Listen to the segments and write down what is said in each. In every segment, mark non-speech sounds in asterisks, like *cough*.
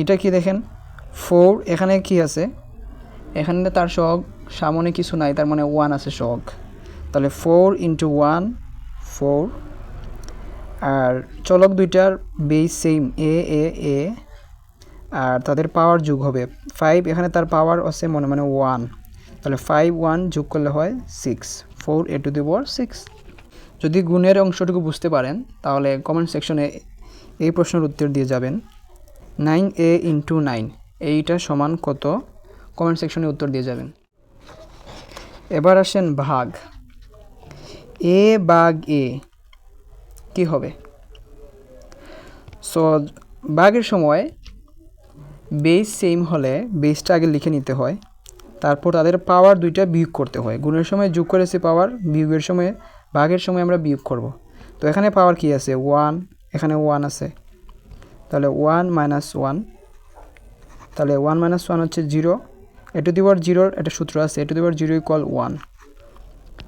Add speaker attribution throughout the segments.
Speaker 1: এটা কি দেখেন? ফোর এখানে কি আছে? এখানে তার সহগ, সামনে কিছু নাই, তার মানে ওয়ান আছে সহগ। তাহলে ফোর ইন্টু ওয়ান ফোর আর চলক দুইটার বেস সেম এ এ এ আর তাদের পাওয়ার যোগ হবে ফাইভ এখানে তার পাওয়ার আছে মনে মানে ওয়ান তাহলে ফাইভ ওয়ান যোগ করলে হয় six four A to the power six যদি গুণের অংশটুকু বুঝতে পারেন, তাহলে কমেন্ট সেকশনে এই প্রশ্নের উত্তর দিয়ে যাবেন। Nine A into nine. এইটা সমান কত? কমেন্ট সেকশনে উত্তর দিয়ে যাবেন। এবার আসেন ভাগ। এ বাগ এ, কি হবে? সো বাঘের সময় বেস সেম হলে বেসটা আগে লিখে নিতে হয়। তারপর তাদের পাওয়ার দুইটা বিয়োগ করতে হয়। গুণের সময় যোগ করেছি পাওয়ার বিয়োগের সময় ভাগের সময় আমরা বিয়োগ করব। তো এখানে পাওয়ার কি আছে? ওয়ান এখানে ওয়ান আছে। তাহলে ওয়ান মাইনাস ওয়ান তাহলে ওয়ান মাইনাস ওয়ান হচ্ছে জিরো এটু দিবার জিরোর একটা সূত্র আছে এটু দিবার জিরো ইকল ওয়ান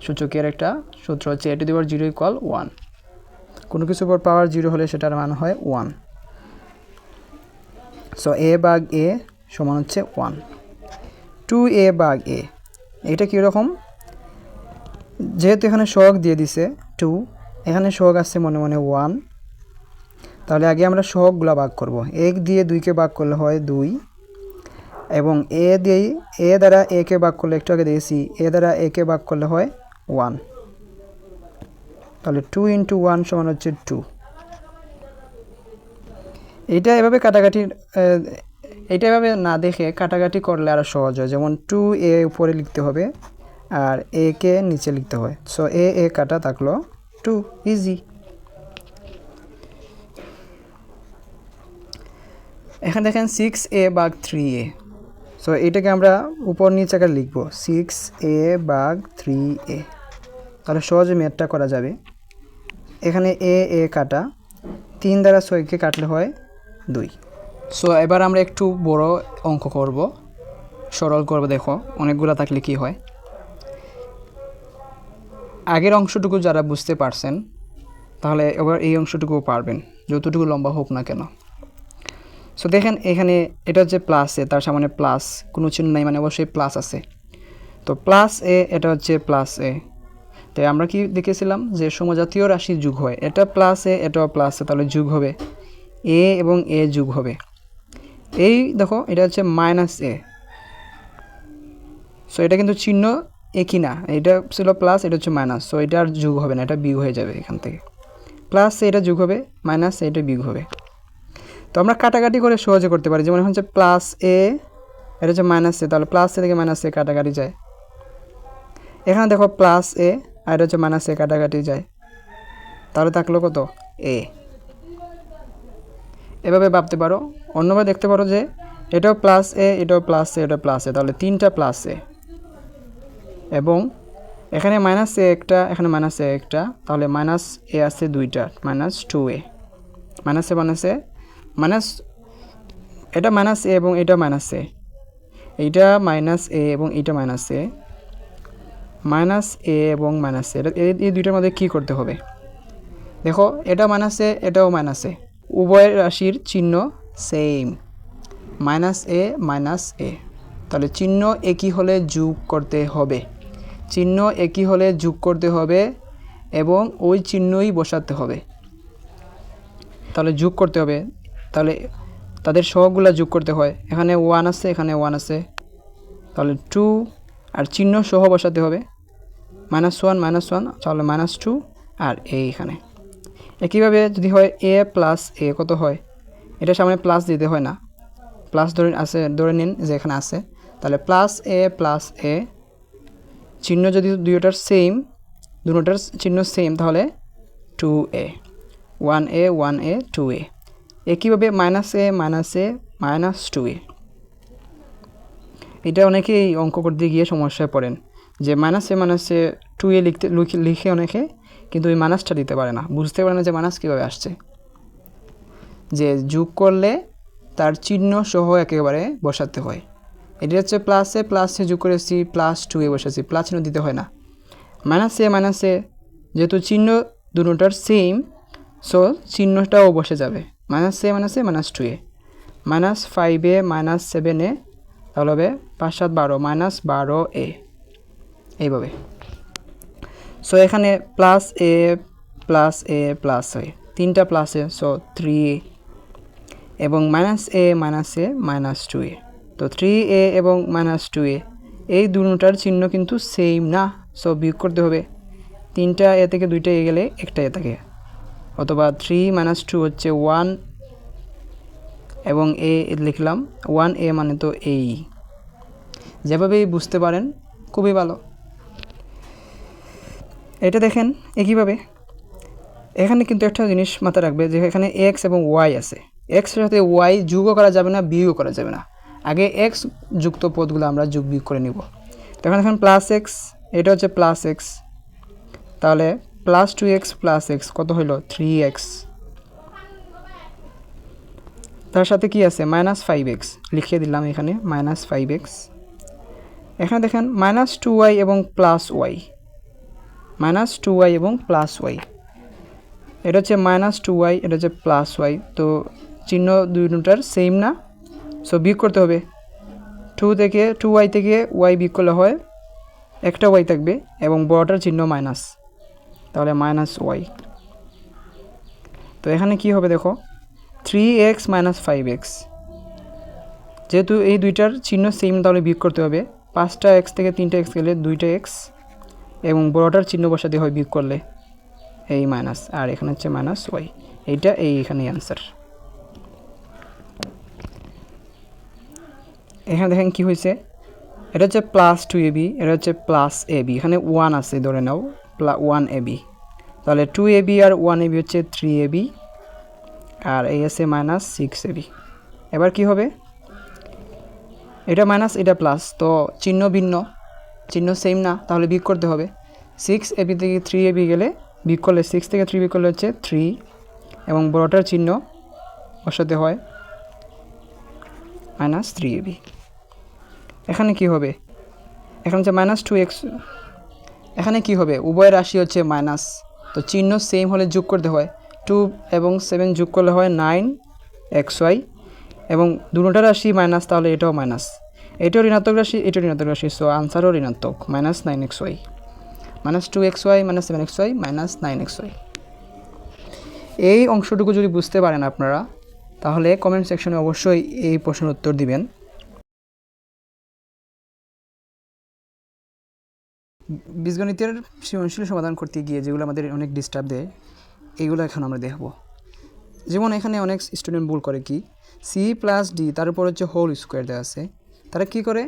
Speaker 1: সূচকের একটা সূত্র হচ্ছে এটু দিবার জিরো ইকল ওয়ান কোনো কিছুর পর পাওয়ার জিরো হলে সেটার মান হয় one so a bag a সমান হচ্ছে one two a bag a এটা কীরকম যেহেতু এখানে সহগ দিয়ে দিছে টু এখানে সহগ আসছে মনে মনে ওয়ান তাহলে আগে আমরা সহগগুলো ভাগ করব। এক দিয়ে দুইকে ভাগ করলে হয় দুই এবং এ দিয়ে এ দ্বারা একে ভাগ করলে একটু আগে দিয়েছি, এ দ্বারা একে ভাগ করলে হয় ওয়ান। তাহলে টু ইন্টু ওয়ান সমান হচ্ছে টু। এটা এভাবে কাটাকাটি এটা এভাবে না দেখে কাটাকাটি করলে আরও সহজ হয়। যেমন টু এ উপরে লিখতে হবে আর এ কে নিচে লিখতে হয়। সো এ এ কাটা থাকল টু ইজি এখানে দেখেন সিক্স এ বাঘ থ্রি এ সো এটাকে আমরা উপর নিচে আকারে লিখব। সিক্স এ বাঘ থ্রি এ তাহলে সহজে ম্যাথটা করা যাবে। এখানে এ এ কাটা। তিন দ্বারা ছয়কে কাটলে হয় দুই। সো এবার আমরা একটু বড় অঙ্ক করব। সরল করব, দেখো, অনেকগুলো থাকলে কি হয়। আগের অংশটুকু যারা বুঝতে পারছেন, তাহলে এবার এই অংশটুকুও পারবেন। যতটুকু লম্বা হোক না কেন। সো দেখেন এখানে এটা হচ্ছে প্লাস এ, তার সামনে প্লাস কোনো চিহ্ন নাই মানে অবশ্যই প্লাস আছে। তো প্লাস এ, এটা হচ্ছে প্লাস এ। তাই আমরা কি দেখেছিলাম যে সমজাতীয় রাশি যুগ হয়। এটা প্লাস এ, এটাও প্লাস এ, তাহলে যুগ হবে। এ এবং এ যুগ হবে। এই দেখো, এটা হচ্ছে মাইনাস এ। সো এটা কিন্তু চিহ্ন একই না। এটা ছিল প্লাস এটা হচ্ছে মাইনাস সো এটা আর যুগ হবে না, এটা বিগ হয়ে যাবে এখান থেকে। প্লাস এটা যুগ হবে মাইনাস এটা বিগ হবে। তো আমরা কাটাকাটি করে সহজে করতে পারি। যেমন হচ্ছে প্লাস এ এটা হচ্ছে মাইনাস এ তাহলে প্লাস এ থেকে মাইনাস এ কাটাকাটি যায়। এখানে দেখো প্লাস এ আর এটা হচ্ছে মাইনাস এ কাটাকাটি যায়। তাহলে থাকল কত? এ এভাবে ভাবতে পারো। অন্যভাবে দেখতে পারো যে এটাও প্লাস এ এটাও প্লাস এ এটাও প্লাস এ তাহলে তিনটা প্লাস এ এবং এখানে মাইনাস এ একটা, এখানে মাইনাস এ একটা, তাহলে মাইনাস এ আছে দুইটা minus two A minus A minus A minus, এটা মাইনাস এ এবং এটা মাইনাস এ। এইটা মাইনাস এ এবং এইটা মাইনাস এ। মাইনাস এ এবং মাইনাস এ। এই- দুইটার মধ্যে কী করতে হবে? দেখো, এটা মাইনাস এ, এটাও মাইনাস এ। উভয় রাশির চিহ্ন same minus A minus A. তাহলে চিহ্ন একই হলে যোগ করতে হবে। চিহ্ন একই হলে যোগ করতে হবে এবং ওই চিহ্নই বসাতে হবে। তাহলে যোগ করতে হবে। তাহলে তাদের সহগুলা যোগ করতে হয়। এখানে ওয়ান আছে, এখানে ওয়ান আছে। তাহলে টু আর চিহ্ন সহ বসাতে হবে। মাইনাস ওয়ান মাইনাস ওয়ান তাহলে মাইনাস টু আর এ এখানে। একইভাবে যদি হয় এ প্লাস এ কত হয়? এটা সামনে প্লাস দিতে হয় না। প্লাস ধরে, আছে, ধরে নিন যে এখানে আছে। তাহলে প্লাস এ প্লাস এ চিহ্ন যদি দুইটার সেম দুটোটার চিহ্ন সেম তাহলে two A one A one A two A একইভাবে minus A minus A minus two A এটা অনেকেই অঙ্ক করতে গিয়ে সমস্যায় পড়েন যে মাইনাস এ মাইনাসে টু এ লিখতে, লিখে- অনেকে কিন্তু ওই মাইনাসটা দিতে পারে না। বুঝতে পারে না যে মাইনাস কীভাবে আসছে। যে যোগ করলে তার চিহ্ন সহ একেবারে বসাতে হয়। এটি হচ্ছে প্লাসে প্লাসে যোগ করেছি প্লাস টু এ বসেছি প্লাস চিহ্ন দিতে হয় না। মাইনাসে মাইনাসে যেহেতু চিহ্ন দুটোটার সেম সো চিহ্নটাও বসে যাবে। Minus A minus A, minus two A. Minus five A, minus seven A, তাহলে হবে পাঁচ সাত বারো, মাইনাস বারো এ। এইভাবে। সো এখানে plus A plus A plus হয় তিনটা plus A so three A. এবং minus A minus A, minus two A. তো থ্রি এ এবং মাইনাস টু এ। এই দুটার চিহ্ন কিন্তু সেম না। সো বিয়োগ করতে হবে। তিনটা এ থেকে দুইটা এ গেলে একটা এ থাকে। অথবা থ্রি মাইনাস টু হচ্ছে ওয়ান এবং এ লিখলাম ওয়ান এ মানে তো এই যেভাবেই বুঝতে পারেন, খুবই ভালো। এটা দেখেন একইভাবে এখানে কিন্তু একটা জিনিস মাথায় রাখবে যে এখানে এক্স এবং ওয়াই আছে। এক্সের সাথে ওয়াই যোগও করা যাবে না, বিয়োগও করা যাবে না। আগে এক্স যুক্ত পদগুলো আমরা যোগ বিয়োগ করে নিব। তখন এখন প্লাস এক্স এটা হচ্ছে প্লাস এক্স তাহলে plus two X plus X, কত হলো থ্রি এক্স। তার সাথে কি আছে? Minus five X. লিখিয়ে দিলাম এখানে, মাইনাস ফাইভ এক্স। এখানে দেখেন, মাইনাস টু ওয়াই এবং plus Y. Minus two Y এবং প্লাস ওয়াই। এটা হচ্ছে মাইনাস টু ওয়াই, এটা হচ্ছে প্লাস ওয়াই। তো চিহ্ন দুটার সেম না? সো বিয়োগ করতে হবে। টু থেকে, টু ওয়াই থেকে ওয়াই বিয়োগ করলে হয়, একটা ওয়াই থাকবে এবং বড়টার চিহ্ন মাইনাস। তাহলে মাইনাস ওয়াই তো এখানে কি হবে দেখো? Three X minus five X যেহেতু এই দুইটার চিহ্ন সেম তাহলে বিয়োগ করতে হবে। পাঁচটা এক্স থেকে তিনটা এক্স গেলে দুইটা এক্স এবং বড়টার চিহ্ন বসাতে হয় বিয়োগ করলে। এই মাইনাস আর এখানে হচ্ছে মাইনাস ওয়াই এইটা এই এখানে অ্যান্সার এখানে দেখেন কি হয়েছে? এটা হচ্ছে প্লাস টু এ বি এটা হচ্ছে প্লাস এ বি এখানে ওয়ান আছে, ধরে নাও। প্লা ওয়ান এ বি তাহলে টু এ বি আর ওয়ান এ বি হচ্ছে থ্রি এ বি আর এই আছে মাইনাস সিক্স এ বি এবার কি হবে? এটা মাইনাস এটা প্লাস তো চিহ্ন ভিন্ন। চিহ্ন সেম না, তাহলে বিয়োগ করতে হবে। সিক্স এ বি থেকে থ্রি এ বি গেলে বিয়োগ করলে সিক্স থেকে থ্রি বিয়োগ করলে হচ্ছে থ্রি এবং বড়টার চিহ্ন বসাতে হয় মাইনাস থ্রি এ বি এখানে কি হবে? এখানে হচ্ছে মাইনাস টু এক্স এখানে কি হবে? উভয় রাশি হচ্ছে মাইনাস তো চিহ্ন সেম হলে যোগ করতে হয়। টু এবং সেভেন যোগ করলে হয় নাইন এক্স ওয়াই এবং দুটোটা রাশি মাইনাস তাহলে এটাও মাইনাস এটাও ঋণাত্মক রাশি, এটাও ঋণাত্মক রাশি। সো আনসারও ঋণাত্মক। Minus nine X Y minus two X Y minus seven X Y minus nine X Y এই অংশটুকু যদি বুঝতে পারেন আপনারা, তাহলে কমেন্ট সেকশনে অবশ্যই এই প্রশ্নের উত্তর দিবেন। বীজগণিতের সৃজনশীল সমাধান করতে গিয়ে যেগুলো আমাদের অনেক ডিস্টার্ব দেয় এইগুলো এখন আমরা দেখব। যেমন এখানে অনেক স্টুডেন্ট ভুল করে কি সি প্লাস ডি তার উপর হচ্ছে হোল স্কোয়ার দেওয়া আছে। তারা কি করে?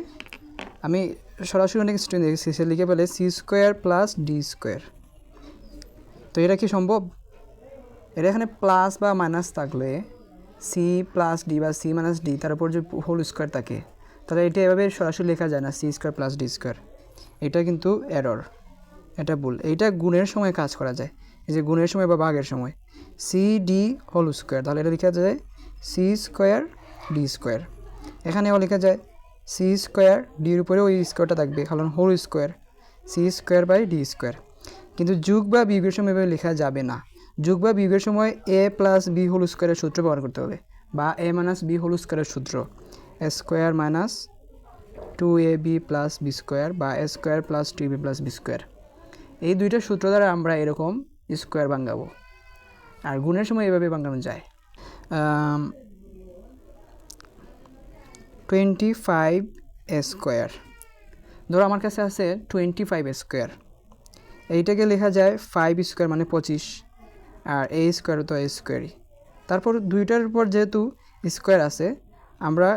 Speaker 1: আমি সরাসরি অনেক স্টুডেন্ট দেখেছি, সে লিখে ফেলে C square plus D square তো এটা কি সম্ভব? এটা এখানে প্লাস বা মাইনাস থাকলে সি প্লাস ডি বা সি মাইনাস ডি তার উপর যে হোল স্কোয়ার থাকে, তাহলে এটা এভাবে সরাসরি লেখা যায় না C square plus D square এটা কিন্তু এরর এটা ভুল। এইটা গুণের সময় কাজ করা যায়। এই যে গুণের সময় বা ভাগের সময়। সি ডি হোল স্কোয়ার তাহলে এটা লেখা যায় সি স্কোয়ার ডি স্কোয়ার এখানেও লেখা যায় সি স্কোয়ার ডির উপরে ওই স্কোয়ারটা থাকবে। কারণ whole square C square by D square কিন্তু যুগ বা বিয়োগের সময় এভাবে লেখা যাবে না। যুগ বা বিয়োগের সময় এ প্লাস বি হোল স্কোয়ারের সূত্র ব্যবহার করতে হবে। বা এ মাইনাস বি হোল স্কোয়ারের সূত্র। Square minus two A B plus B square বা A square plus two B plus B square এই দুইটা সূত্র দ্বারা আমরা এরকম স্কোয়ার ভাঙাবো আর গুণের সময় এভাবে ভাঙানো যায়। টোয়েন্টি ফাইভ স্কোয়ার ধরো আমার কাছে আছে টোয়েন্টি ফাইভ স্কোয়ার এইটাকে লেখা যায় ফাইভ স্কোয়ার মানে পঁচিশ। আর এ স্কোয়ার তো এ স্কোয়ারই তারপর দুইটার উপর যেহেতু স্কোয়ার আছে, আমরা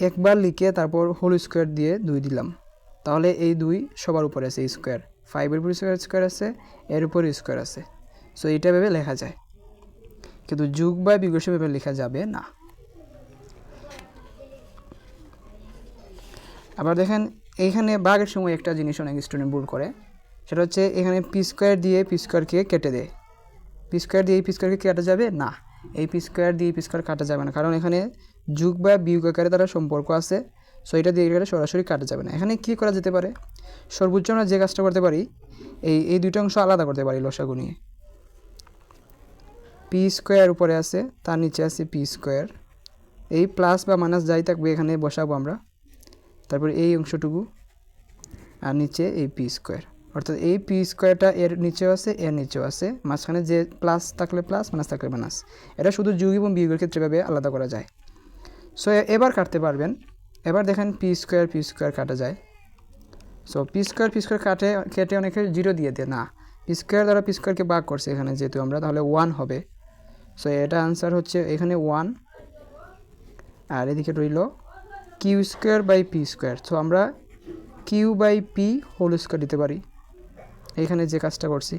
Speaker 1: একবার লিখে তারপর হোল স্কোয়ার দিয়ে দুই দিলাম। তাহলে এই দুই সবার উপরে আছে স্কোয়ার ফাইভের উপর স্কোয়ার স্কোয়ার আছে, এর উপর স্কোয়ার আছে। সো এইটা ভেবে লেখা যায়। কিন্তু যুগ বা বিগোষ ভেবে লেখা যাবে না। আবার দেখেন, এইখানে বাঘের সময় একটা জিনিস অনেক স্টুডেন্ট ভুল করে। সেটা হচ্ছে এখানে পি স্কোয়ার দিয়ে পি স্কোয়ারকে কেটে দেয় পি স্কোয়ার দিয়ে এই পি স্কোয়ারকে কাটা যাবে? না। এই পি স্কোয়ার দিয়ে পি স্কোয়ার কাটা যাবে না। কারণ এখানে যুগ বা বিয়োগ আকারে তারা সম্পর্ক আছে। সো এটা দিয়ে এটা সরাসরি কাটা যাবে না। এখানে কী করা যেতে পারে? সর্বোচ্চ আমরা যে কাজটা করতে পারি, এই এই দুইটা অংশ আলাদা করতে পারি লসাগু নিয়ে। পি স্কোয়ার উপরে আছে, তার নিচে আছে পি স্কোয়ার। এই প্লাস বা মাইনাস যাই থাকবে, এখানে বসাবো আমরা। তারপর এই অংশটুকু, আর নিচে এই পি স্কোয়ার। অর্থাৎ এই পি স্কোয়ারটা এর নিচেও আছে, এর নিচেও আছে। মাঝখানে যে প্লাস থাকলে প্লাস, মাইনাস থাকলে মাইনাস। এটা শুধু যুগ এবং বিয়োগের ক্ষেত্রে এভাবে আলাদা করা যায়। সো এবার কাটতে পারবেন। এবার দেখেন পি স্কোয়ার পি স্কোয়ার কাটা যায়। So P square P square কাটে, কেটে অনেকে জিরো দিয়ে দেয়। না পি স্কোয়ার দ্বারা পি স্কোয়ারকে ভাগ করছে এখানে যেহেতু আমরা, তাহলে ওয়ান হবে। সো এটা আনসার হচ্ছে এখানে ওয়ান আর এদিকে রইল Q square by P square so আমরা Q by P whole square দিতে পারি। এখানে যে কাজটা করছি।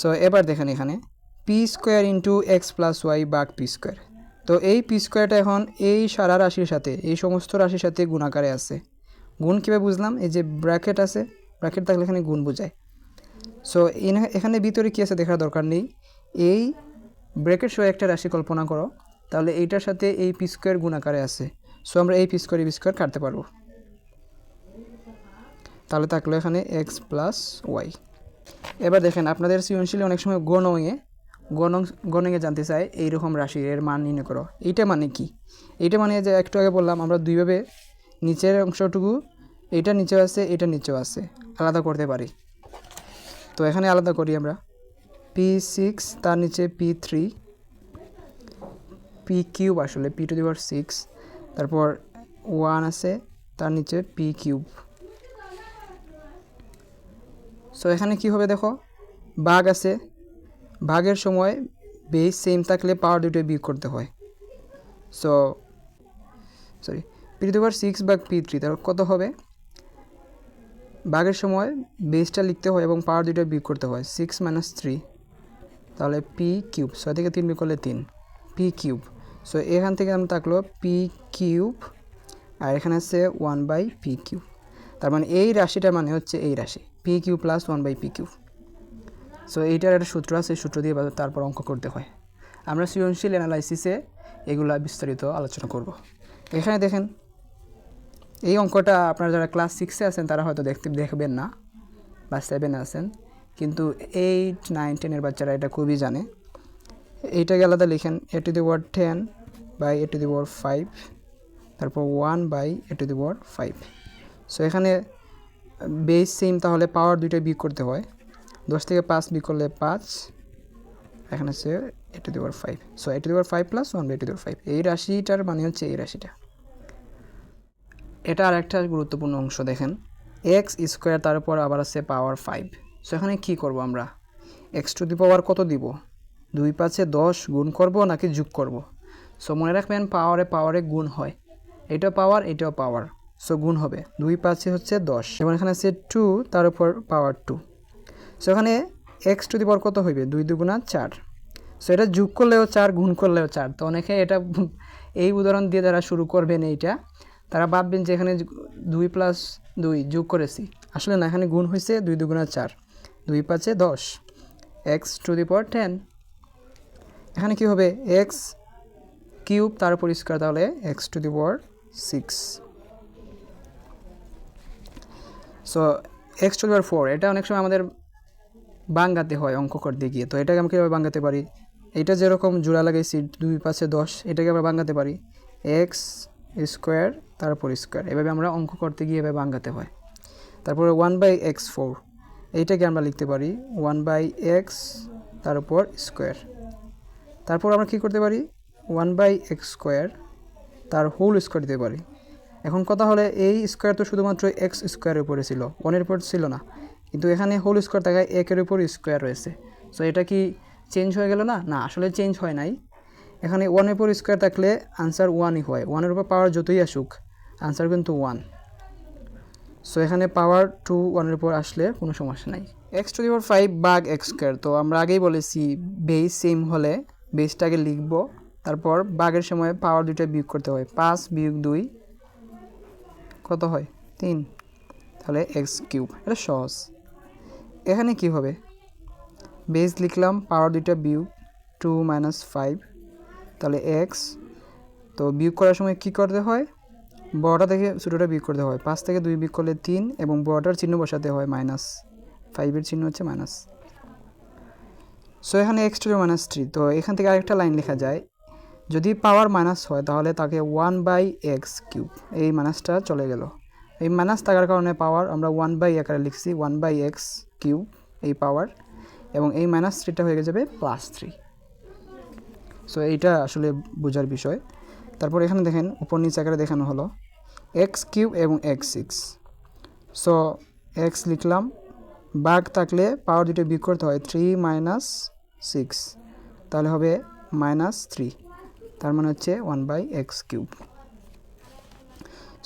Speaker 1: সো এবার দেখেন এখানে। P square into X plus Y বাঘ পি স্কোয়ার তো এই পি স্কোয়ারটা এখন এই সারা রাশির সাথে, এই সমস্ত রাশির সাথে গুণাকারে আছে। গুণ কীভাবে বুঝলাম? এই যে ব্র্যাকেট আছে ব্র্যাকেট থাকলে এখানে গুণ বোঝায়। সো এখানে ভিতরে কী আছে দেখার দরকার নেই। এই ব্র্যাকেট সহ একটা রাশি কল্পনা করো, তাহলে এইটার সাথে এই পি স্কোয়ার গুণাকারে আছে। সো আমরা এই পি স্কোয়ার পি স্কোয়ার কাটতে পারব। তাহলে থাকল এখানে এক্স প্লাস ওয়াই এবার দেখেন, আপনাদের সৃজনশীলে অনেক সময় গণয়ে গণ গণে জানতে চাই এইরকম রাশির এর মান নির্ণয় করো। এইটা মানে কি? এইটা মানে যে একটু আগে বললাম, আমরা দুইভাবে নিচের অংশটুকু এইটা নিচেও আছে, এটা নিচেও আছে, আলাদা করতে পারি। তো এখানে আলাদা করি আমরা। পি সিক্স তার নিচে পি থ্রি পি কিউব আসলে P to the power six তারপর ওয়ান আছে, তার নিচে পি কিউব সো এখানে কি হবে দেখো? বাঘ আছে ভাগের সময় বেস সেম থাকলে পাওয়ার দুটো বিয়োগ করতে হয়। So sorry P to power six বাঘ পি থ্রি তার কত হবে? ভাগের সময় বেসটা লিখতে হয় এবং পাওয়ার দুটো বিয়োগ করতে হয় সিক্স মাইনাস থ্রি তাহলে পি কিউব ছয় থেকে তিন বিয়োগ করলে তিন পি কিউব সো এখান থেকে আমরা থাকল পি কিউব আর এখানে আছে ওয়ান বাই পি কিউব তার মানে এই রাশিটা মানে হচ্ছে এই রাশি P Q plus one by P Q so এইটার একটা সূত্র আছে সূত্র দিয়ে তারপর অঙ্ক করতে হয়। আমরা সৃজনশীল অ্যানালাইসিসে এগুলা বিস্তারিত আলোচনা করব। এখানে দেখেন, এই অঙ্কটা আপনারা যারা ক্লাস সিক্সে আছেন, তারা হয়তো দেখতে দেখবেন না বা সেভেনে আছেন। কিন্তু এইট নাইন টেনের বাচ্চারা এটা খুবই জানে। এইটাকে আলাদা লিখেন A to the word ten by A to the word five তারপর one by A to the word five so এখানে বেস সেম তাহলে পাওয়ার দুইটা বিয়োগ করতে হয়। দশ থেকে পাঁচ বিয়োগ করলে পাঁচ, এখানে হচ্ছে A to the power five so A to the power five plus one by to the five এই রাশিটার মানে হচ্ছে এই রাশিটা। এটা আর একটা গুরুত্বপূর্ণ অংশ দেখেন। এক্স স্কোয়ার তারপর আবার আছে পাওয়ার ফাইভ সো এখানে কী করব আমরা? এক্স টু দি পাওয়ার কত দিব? দুই পাঁচে দশ গুণ করব নাকি যোগ করব? সো মনে রাখবেন পাওয়ারে পাওয়ারে গুণ হয়। এটা পাওয়ার এটাও পাওয়ার সো গুণ হবে। দুই পাঁচে হচ্ছে দশ। এবং এখানে আছে টু তার উপর পাওয়ার টু সো এখানে এক্স টু দি পর কত হইবে? দুই দুগুণা চার। সো এটা যোগ করলেও চার, গুণ করলেও চার। তো অনেকে এটা *laughs* এই উদাহরণ দিয়ে যারা শুরু করবেন এইটা। তারা ভাববেন যে এখানে দুই প্লাস দুই যোগ করেছি। আসলে না, এখানে গুণ হয়েছে দুই দুগুণা চার। দুই পাঁচে দশ। এক্স টু দি পর টেন এখানে কি হবে? এক্স কিউব তার পরিষ্কার তাহলে এক্স টু দি পর six so X to power four এটা অনেক সময় আমাদের বাঙ্গাতে হয় অঙ্ক করতে গিয়ে। তো এটাকে আমরা কীভাবে বাঙ্গাতে পারি? এটা যেরকম জোড়া লাগাইছি দুই পাশে দশ, এটাকে আমরা বাঙ্গাতে পারি। এক্স স্কোয়ার তারপর স্কোয়ার এভাবে আমরা অঙ্ক করতে গিয়ে এভাবে বাঙ্গাতে হয়। তারপরে ওয়ান বাই এক্স ফোর এইটাকে আমরা লিখতে পারি ওয়ান বাই এক্স তার উপর স্কোয়ার তারপর আমরা কী করতে পারি? ওয়ান বাই এক্স স্কোয়ার তার হোল স্কোয়ার দিতে পারি। এখন কথা হলে এই স্কোয়ার তো শুধুমাত্র এক্স স্কোয়ারের উপরে ছিল। ওয়ানের উপর ছিল না। কিন্তু এখানে হোল স্কোয়ার থাকায় একের উপর স্কোয়ার রয়েছে। সো এটা কি চেঞ্জ হয়ে গেল না? না, আসলে চেঞ্জ হয় নাই। এখানে ওয়ানের উপর স্কোয়ার থাকলে আনসার ওয়ানই হয়। ওয়ানের উপর পাওয়ার যতই আসুক আনসার কিন্তু ওয়ান সো এখানে পাওয়ার টু ওয়ানের উপর আসলে কোনো সমস্যা নাই। এক্স টু পাওয়ার ফাইভ বাঘ এক্স স্কোয়ার তো আমরা আগেই বলেছি বেস সেম হলে বেসটাকে লিখব, তারপর বাঘের সময় পাওয়ার দুইটা বিয়োগ করতে হয়। পাঁচ বিয়োগ দুই, কত হয়? তিন। তাহলে এক্স কিউব এটা সহজ। এখানে কি হবে? বেস লিখলাম, পাওয়ার দুইটা বিউ টু মাইনাস ফাইভ। তাহলে এক্স তো বিয়োগ করার সময় কি করতে হয়? বড়টা থেকে ছোটোটা বিয়োগ করতে হয়। পাঁচ থেকে দুই বিয়োগ করলে তিন এবং বড়টার চিহ্ন বসাতে হয় মাইনাস ফাইভের চিহ্ন হচ্ছে মাইনাস। সো এখানে এক্স টু মাইনাস থ্রি তো এখান থেকে আরেকটা লাইন লেখা যায়। যদি পাওয়ার মাইনাস হয়, তাহলে তাকে ওয়ান বাই এক্স কিউব এই মাইনাসটা চলে গেল। এই মাইনাস থাকার কারণে পাওয়ার আমরা ওয়ান বাই আকারে লিখছি ওয়ান বাই এক্স কিউব এই পাওয়ার এবং এই মাইনাস থ্রিটা হয়ে যাবে প্লাস থ্রি সো এইটা আসলে বোঝার বিষয়। তারপর এখানে দেখেন, উপর নিচে আকারে দেখানো হলো। এক্স কিউব এবং এক্স সিক্স সো এক্স লিখলাম। বাঘ থাকলে পাওয়ার দুটো বিয়োগ করতে হয় থ্রি মাইনাস সিক্স তাহলে হবে মাইনাস থ্রি তার মানে হচ্ছে one by X cube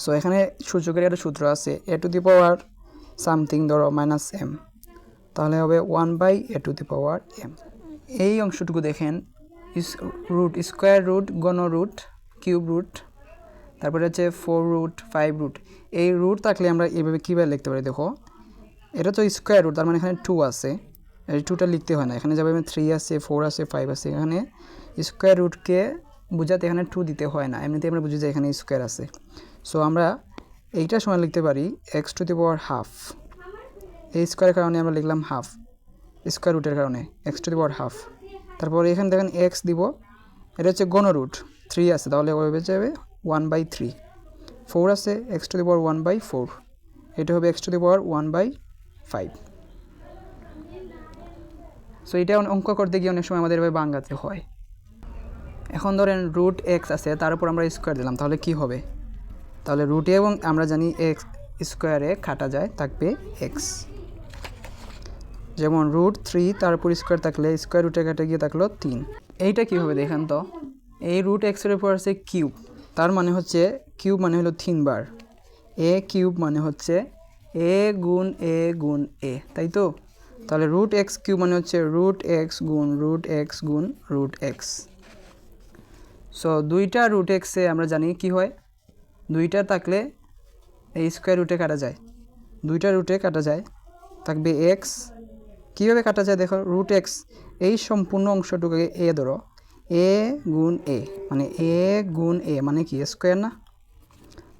Speaker 1: so এখানে সূচকের একটা সূত্র আছে A to the power something ধরো মাইনাস এম তাহলে হবে one by A to the power M এই অংশটুকু দেখেন রুট স্কোয়ার রুট গণ রুট কিউব রুট তারপরে হচ্ছে ফোর রুট ফাইভ রুট এই রুট থাকলে আমরা এইভাবে কীভাবে লিখতে পারি দেখো? এটা তো স্কোয়ার রুট তার মানে এখানে টু আছে। এই টুটা লিখতে হয় না। এখানে যাবে থ্রি আছে ফোর আছে ফাইভ আছে। এখানে স্কোয়ার রুটকে বোঝাতে এখানে টু দিতে হয় না। এমনিতে আমরা বুঝি যে এখানে স্কোয়ার আছে। সো আমরা এইটার সময় লিখতে পারি X to the power half এই স্কোয়ারের কারণে আমরা লিখলাম হাফ স্কোয়ার রুটের কারণে X to the power half তারপর এখানে দেখেন এক্স দিব, এটা হচ্ছে গণ রুট থ্রি আছে, তাহলে হয়ে যাবে ওয়ান বাই থ্রি ফোর আছে X to the power one by four এটা হবে X to the power one by five so এটা অঙ্ক করতে গিয়ে অনেক সময় আমাদের এভাবে বাঙ্গাতে হয়। এখন ধরেন রুট এক্স আছে, তার উপর আমরা স্কোয়ার দিলাম, তাহলে কি হবে? তাহলে রুটে এবং আমরা জানি এক্স স্কোয়ারে কাটা যায়, থাকবে এক্স যেমন রুট থ্রি তার উপর স্কোয়ার থাকলে স্কোয়ার রুটে কাটে গিয়ে থাকল তিন। এইটা কী হবে দেখেন তো? এই রুট এক্সের উপর আছে কিউব তার মানে হচ্ছে কিউব মানে হলো তিনবার। এ কিউব মানে হচ্ছে এ গুণ এ গুণ এ তাই তো? তাহলে রুট এক্স কিউব মানে হচ্ছে রুট এক্স গুণ রুট এক্স গুণ রুট এক্স সো দুইটা রুট এক্সে আমরা জানি কি হয়? দুইটা থাকলে এই স্কোয়ার রুটে কাটা যায়। দুইটা রুটে কাটা যায়। থাকবে এক্স কীভাবে কাটা যায় দেখো? রুট এক্স এই সম্পূর্ণ অংশটুকুকে এ ধরো। এ গুণ এ মানে এ গুণ এ মানে কি? স্কোয়ার না?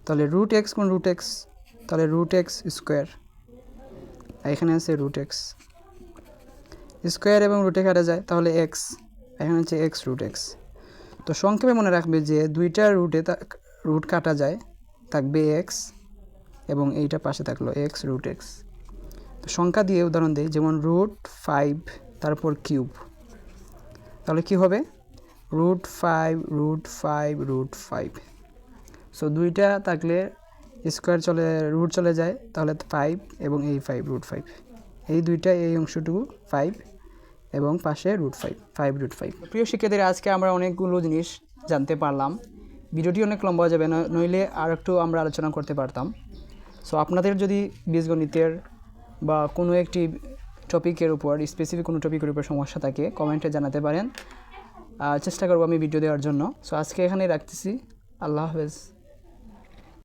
Speaker 1: তাহলে রুট এক্স গুণ রুট এক্স তাহলে রুট এক্স স্কোয়ার এখানে আছে রুট এক্স স্কোয়ার এবং রুটে কাটা যায়, তাহলে এক্স এখানে হচ্ছে এক্স রুট এক্স তো সংক্ষেপে মনে রাখবে যে দুইটা রুটে রুট কাটা যায়, থাকবে এক্স এবং এইটা পাশে থাকল এক্স রুট এক্স সংখ্যা দিয়ে উদাহরণ দিই, যেমন রুট ফাইভ তারপর কিউব তাহলে কি হবে? Root five root five root five so দুইটা থাকলে স্কোয়ার চলে রুট চলে যায়, তাহলে ফাইভ এবং এই ফাইভ রুট ফাইভ এই দুইটা, এই অংশটুকু ফাইভ এবং পাশে root five five root five প্রিয় শিক্ষার্থীরা, আজকে আমরা অনেকগুলো জিনিস জানতে পারলাম। ভিডিওটি অনেক লম্বা যাবে ন- নইলে আর একটু আমরা আলোচনা করতে পারতাম। সো আপনাদের যদি বীজগণিতের বা কোনো একটি টপিকের উপর স্পেসিফিক কোনো টপিকের উপর সমস্যা থাকে কমেন্টে জানাতে পারেন। চেষ্টা করব আমি ভিডিও দেওয়ার জন্য। সো আজকে এখানেই রাখতেছি। আল্লাহ হাফেজ।